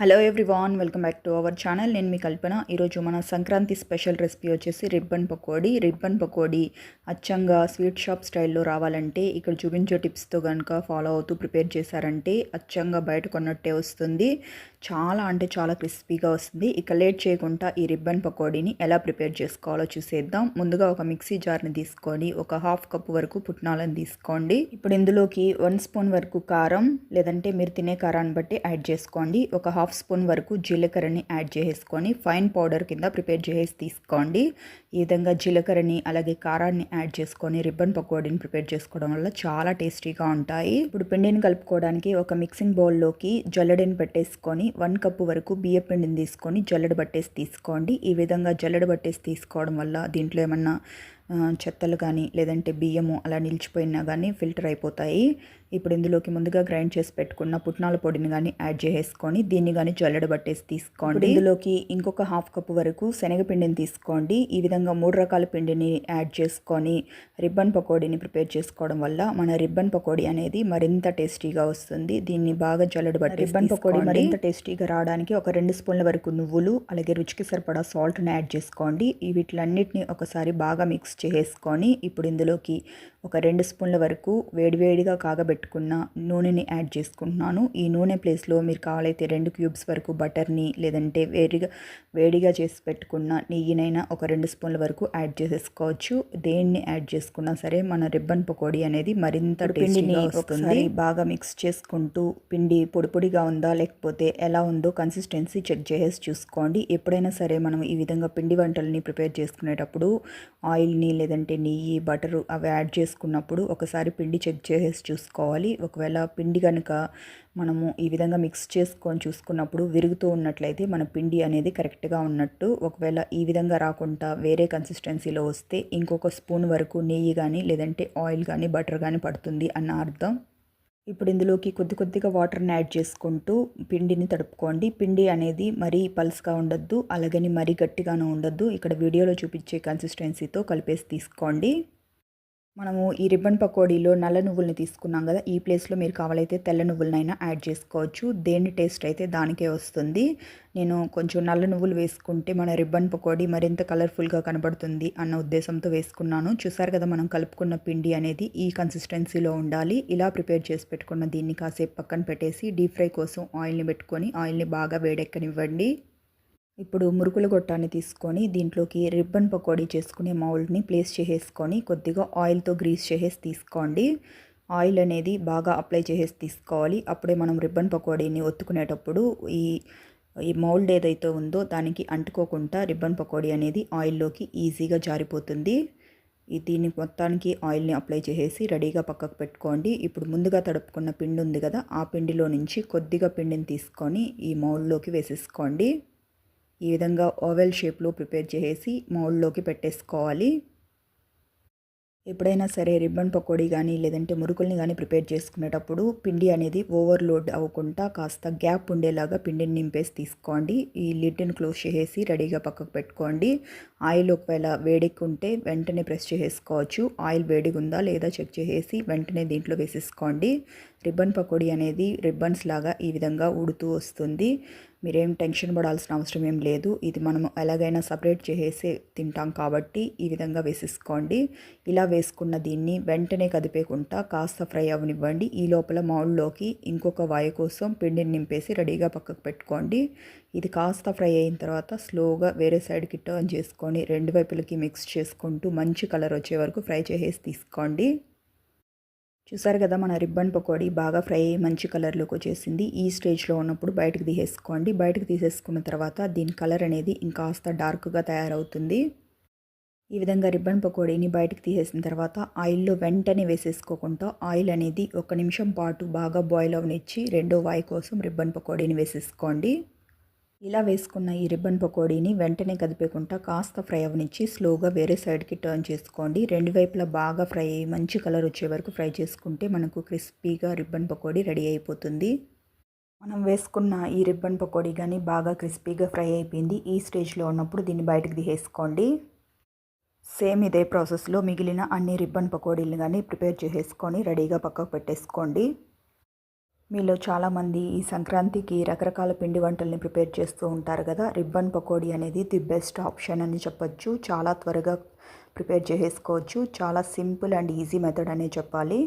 Hello everyone welcome back to our channel నేను మీ కల్పన. ఈరోజు మన సంక్రాంతి స్పెషల్ రెసిపీ వచ్చేసి రిబ్బన్ పకోడీ. రిబ్బన్ పకోడీ అచ్చంగా స్వీట్ షాప్ స్టైల్లో రావాలంటే ఇక్కడ చూపించే టిప్స్తో కనుక ఫాలో అవుతూ ప్రిపేర్ చేశారంటే అచ్చంగా బయట కొన్నట్టే వస్తుంది. చాలా అంటే చాలా క్రిస్పీగా వస్తుంది. ఇక లేట్ చేయకుండా ఈ రిబ్బన్ పకోడీని ఎలా ప్రిపేర్ చేసుకోవాలో చూసేద్దాం. ముందుగా ఒక మిక్సీ జార్ని తీసుకొని ఒక హాఫ్ కప్ వరకు పుట్నాలను తీసుకోండి. ఇప్పుడు ఇందులోకి వన్ స్పూన్ వరకు కారం లేదంటే మీరు తినే కారాన్ని బట్టి యాడ్ చేసుకోండి. ఒక హాఫ్ స్పూన్ వరకు జీలకర్రని యాడ్ చేసుకొని ఫైన్ పౌడర్ కింద ప్రిపేర్ చేసి తీసుకోండి. ఈ విధంగా జీలకర్రని అలాగే కారాన్ని యాడ్ చేసుకొని రిబ్బన్ పకోడీని ప్రిపేర్ చేసుకోవడం వల్ల చాలా టేస్టీగా ఉంటాయి. ఇప్పుడు పిండిని కలుపుకోవడానికి ఒక మిక్సింగ్ బౌల్లోకి జల్లెడని పెట్టేసుకొని వన్ కప్పు వరకు బియ్య పిండిని తీసుకొని జల్లెడ పట్టేసి తీసుకోండి. ఈ విధంగా జల్లెడ పట్టేసి తీసుకోవడం వల్ల దీంట్లో ఏమన్నా చెత్తలు కానీ లేదంటే బియ్యము అలా నిలిచిపోయినా కానీ ఫిల్టర్ అయిపోతాయి. ఇప్పుడు ఇందులోకి ముందుగా గ్రైండ్ చేసి పెట్టుకున్న పుట్నాల పొడిని కానీ యాడ్ చేసేసుకొని దీన్ని కానీ జల్లెడ పట్టేసి తీసుకోండి. ఇందులోకి ఇంకొక హాఫ్ కప్ వరకు శనగపిండిని తీసుకోండి. ఈ విధంగా మూడు రకాల పిండిని యాడ్ చేసుకొని రిబ్బన్ పకోడీని ప్రిపేర్ చేసుకోవడం వల్ల మన రిబ్బన్ పకోడీ అనేది మరింత టేస్టీగా వస్తుంది. దీన్ని బాగా జల్లెడ పట్టి రిబ్బన్ పకోడీ మరింత టేస్టీగా రావడానికి ఒక రెండు స్పూన్ల వరకు నువ్వులు అలాగే రుచికి సరిపడా సాల్ట్ని యాడ్ చేసుకోండి. వీటిలన్నిటిని ఒకసారి బాగా మిక్స్ చేసుకొని ఇప్పుడు ఇందులోకి ఒక రెండు స్పూన్ల వరకు వేడివేడిగా కాగబెట్టుకున్న నూనెని యాడ్ చేసుకుంటున్నాను. ఈ నూనె ప్లేస్లో మీరు కావాలైతే రెండు క్యూబ్స్ వరకు బటర్ని లేదంటే వేడిగా వేడిగా చేసి పెట్టుకున్న నెయ్యినైనా ఒక రెండు స్పూన్ల వరకు యాడ్ చేసేసుకోవచ్చు. దేన్ని యాడ్ చేసుకున్నా సరే మన రిబ్బన్ పకోడీ అనేది మరింత పిండిని ఒకసారి బాగా మిక్స్ చేసుకుంటూ పిండి పొడి పొడిగా ఉందా లేకపోతే ఎలా ఉందో కన్సిస్టెన్సీ చెక్ చేసేసి చూసుకోండి. ఎప్పుడైనా సరే మనం ఈ విధంగా పిండి వంటల్ని ప్రిపేర్ చేసుకునేటప్పుడు ఆయిల్ని లేదంటే నెయ్యి బటరు అవి యాడ్ చేసుకున్నప్పుడు ఒకసారి పిండి చెక్ చేసేసి చూసుకోవాలి. ఒకవేళ పిండి కనుక మనము ఈ విధంగా మిక్స్ చేసుకొని చూసుకున్నప్పుడు విరుగుతూ ఉన్నట్లయితే మన పిండి అనేది కరెక్ట్గా ఉన్నట్టు. ఒకవేళ ఈ విధంగా రాకుండా వేరే కన్సిస్టెన్సీలో వస్తే ఇంకొక స్పూన్ వరకు నెయ్యి కానీ లేదంటే ఆయిల్ కానీ బటర్ కానీ పడుతుంది అన్న అర్థం. ఇప్పుడు ఇందులోకి కొద్ది కొద్దిగా వాటర్ని యాడ్ చేసుకుంటూ పిండిని తడుపుకోండి. పిండి అనేది మరీ పల్స్గా ఉండొద్దు అలాగని మరీ గట్టిగానూ ఉండొద్దు. ఇక్కడ వీడియోలో చూపించే కన్సిస్టెన్సీతో కలిపేసి తీసుకోండి. మనము ఈ రిబ్బన్ పకోడీలో నల్ల నువ్వుల్ని తీసుకున్నాం కదా ఈ ప్లేస్లో మీరు కావాలైతే తెల్ల నువ్వులనైనా యాడ్ చేసుకోవచ్చు. దేని టేస్ట్ అయితే దానికే వస్తుంది. నేను కొంచెం నల్ల నువ్వులు వేసుకుంటే మన రిబ్బన్ పకోడీ మరింత కలర్ఫుల్గా కనబడుతుంది అన్న ఉద్దేశంతో వేసుకున్నాను. చూసారు కదా మనం కలుపుకున్న పిండి అనేది ఈ కన్సిస్టెన్సీలో ఉండాలి. ఇలా ప్రిపేర్ చేసి పెట్టుకున్న దీన్ని కాసేపు పక్కన పెట్టేసి డీప్ ఫ్రై కోసం ఆయిల్ని పెట్టుకొని ఆయిల్ని బాగా వేడెక్కనివ్వండి. ఇప్పుడు మురుకుల గొట్టాన్ని తీసుకొని దీంట్లోకి రిబ్బన్ పకోడీ చేసుకునే మౌల్డ్ని ప్లేస్ చేసేసుకొని కొద్దిగా ఆయిల్తో గ్రీస్ చేసేసి తీసుకోండి. ఆయిల్ అనేది బాగా అప్లై చేసేసి తీసుకోవాలి. అప్పుడే మనం రిబ్బన్ పకోడీని ఒత్తుకునేటప్పుడు ఈ ఈ మౌల్డ్ ఏదైతే ఉందో దానికి అంటుకోకుండా రిబ్బన్ పకోడీ అనేది ఆయిల్లోకి ఈజీగా జారిపోతుంది. దీన్ని మొత్తానికి ఆయిల్ని అప్లై చేసేసి రెడీగా పక్కకు పెట్టుకోండి. ఇప్పుడు ముందుగా తడుపుకున్న పిండి ఉంది కదా ఆ పిండిలో నుంచి కొద్దిగా పిండిని తీసుకొని ఈ మౌల్డ్లోకి వేసేసుకోండి. ఈ విధంగా ఓవెల్ షేప్లో ప్రిపేర్ చేసి మౌల్డ్లోకి పెట్టేసుకోవాలి. ఎప్పుడైనా సరే రిబ్బన్ పకోడీ కానీ లేదంటే మురుకుల్ని కానీ ప్రిపేర్ చేసుకునేటప్పుడు పిండి అనేది ఓవర్లోడ్ అవ్వకుండా కాస్త గ్యాప్ ఉండేలాగా పిండిని నింపేసి తీసుకోండి. ఈ లిడ్ని క్లోజ్ చేసేసి రెడీగా పక్కకు పెట్టుకోండి. ఆయిల్ ఒకవేళ వేడెక్కుంటే ఉంటే వెంటనే ప్రెస్ చేసేసుకోవచ్చు. ఆయిల్ వేడిగా ఉందా లేదా చెక్ చేసేసి వెంటనే దీంట్లో వేసేసుకోండి. రిబ్బన్ పకోడీ అనేది రిబ్బన్స్ లాగా ఈ విధంగా ఉడుతూ వస్తుంది. మీరేం టెన్షన్ పడాల్సిన అవసరం ఏం లేదు. ఇది మనం ఎలాగైనా సపరేట్ చేసేసి తింటాం కాబట్టి ఈ విధంగా వేసేసుకోండి. ఇలా వేసుకున్న దీన్ని వెంటనే కదిపేకుండా కాస్త ఫ్రై అవనివ్వండి. ఈ లోపల మౌల్డ్లోకి ఇంకొక వాయు కోసం పిండిని నింపేసి రెడీగా పక్కకు పెట్టుకోండి. ఇది కాస్త ఫ్రై అయిన తర్వాత స్లోగా వేరే సైడ్కి టర్న్ చేసుకొని రెండు వైపులకి మిక్స్ చేసుకుంటూ మంచి కలర్ వచ్చే వరకు ఫ్రై చేసేసి తీసుకోండి. చూసారు కదా మన రిబ్బన్ పకోడీ బాగా ఫ్రై అయ్యి మంచి కలర్లోకి వచ్చేసింది. ఈ స్టేజ్లో ఉన్నప్పుడు బయటకు తీసేసుకోండి. బయటకు తీసేసుకున్న తర్వాత దీని కలర్ అనేది ఇంకాస్త డార్క్గా తయారవుతుంది. ఈ విధంగా రిబ్బన్ పకోడీని బయటకు తీసేసిన తర్వాత ఆయిల్లో వెంటనే వేసేసుకోకుండా ఆయిల్ అనేది ఒక నిమిషం పాటు బాగా బాయిల్ అవనిచ్చి రెండో వాయి కోసం రిబ్బన్ పకోడీని వేసేసుకోండి. ఇలా వేసుకున్న ఈ రిబ్బన్ పకోడీని వెంటనే కదిపేకుండా కాస్త ఫ్రై అవనిచ్చి స్లోగా వేరే సైడ్కి టర్న్ చేసుకోండి. రెండు వైపులా బాగా ఫ్రై అయ్యి మంచి కలర్ వచ్చే వరకు ఫ్రై చేసుకుంటే మనకు క్రిస్పీగా రిబ్బన్ పకోడీ రెడీ అయిపోతుంది. మనం వేసుకున్న ఈ రిబ్బన్ పకోడీ కానీ బాగా క్రిస్పీగా ఫ్రై అయిపోయింది. ఈ స్టేజ్లో ఉన్నప్పుడు దీన్ని బయటకు తీసేసుకోండి. సేమ్ ఇదే ప్రాసెస్లో మిగిలిన అన్ని రిబ్బన్ పకోడీలు కానీ ప్రిపేర్ చేసేసుకొని రెడీగా పక్కకు పెట్టేసుకోండి. మీలో చాలామంది ఈ సంక్రాంతికి రకరకాల పిండి వంటల్ని ప్రిపేర్ చేస్తూ ఉంటారు కదా. రిబ్బన్ పకోడీ అనేది ది బెస్ట్ ఆప్షన్ అని చెప్పొచ్చు. చాలా త్వరగా ప్రిపేర్ చేసేసుకోవచ్చు చాలా సింపుల్ అండ్ ఈజీ మెథడ్ అనే చెప్పాలి.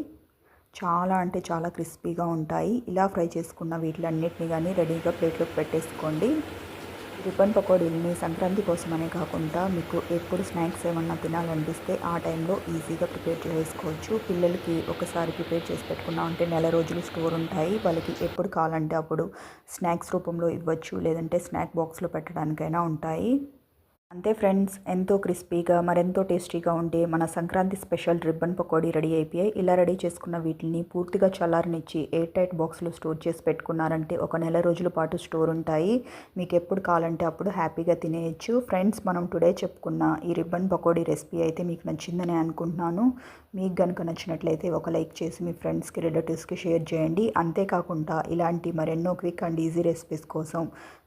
చాలా అంటే చాలా క్రిస్పీగా ఉంటాయి. ఇలా ఫ్రై చేసుకున్న వీటిలన్నిటిని కానీ రెడీగా ప్లేట్లోకి పెట్టేసుకోండి. రిబ్బన్ పకోడీలని సంక్రాంతి కోసమనే కాకుండా మీకు ఎప్పుడు స్నాక్స్ ఏమన్నా తినాలనిపిస్తే ఆ టైంలో ఈజీగా ప్రిపేర్ చేసుకోవచ్చు. పిల్లలకి ఒకసారి ప్రిపేర్ చేసి పెట్టుకున్నామంటే నెల రోజులు స్టోర్ ఉంటాయి. వాళ్ళకి ఎప్పుడు కావాలంటే అప్పుడు స్నాక్స్ రూపంలో ఇవ్వచ్చు లేదంటే స్నాక్ బాక్స్లో పెట్టడానికైనా ఉంటాయి. అంతే ఫ్రెండ్స్ ఎంతో క్రిస్పీగా మరెంతో టేస్టీగా ఉంటే మన Sankranti special ribbon pakodi ready అయిపోయాయి. ఇలా రెడీ చేసుకున్న వీటిని పూర్తిగా చల్లారనిచ్చి ఎయిర్ టైట్ బాక్స్లో స్టోర్ చేసి పెట్టుకున్నారంటే ఒక నెల రోజుల పాటు స్టోర్ ఉంటాయి. మీకు ఎప్పుడు కావాలంటే అప్పుడు హ్యాపీగా తినేయచ్చు. ఫ్రెండ్స్ మనం టుడే చెప్పుకున్న ఈ రిబ్బన్ పకోడీ రెసిపీ అయితే మీకు నచ్చిందని అనుకుంటున్నాను. మీకు కనుక నచ్చినట్లయితే ఒక లైక్ చేసి మీ ఫ్రెండ్స్కి రిలేటివ్స్కి షేర్ చేయండి. అంతేకాకుండా ఇలాంటి మరెన్నో క్విక్ అండ్ ఈజీ రెసిపీస్ కోసం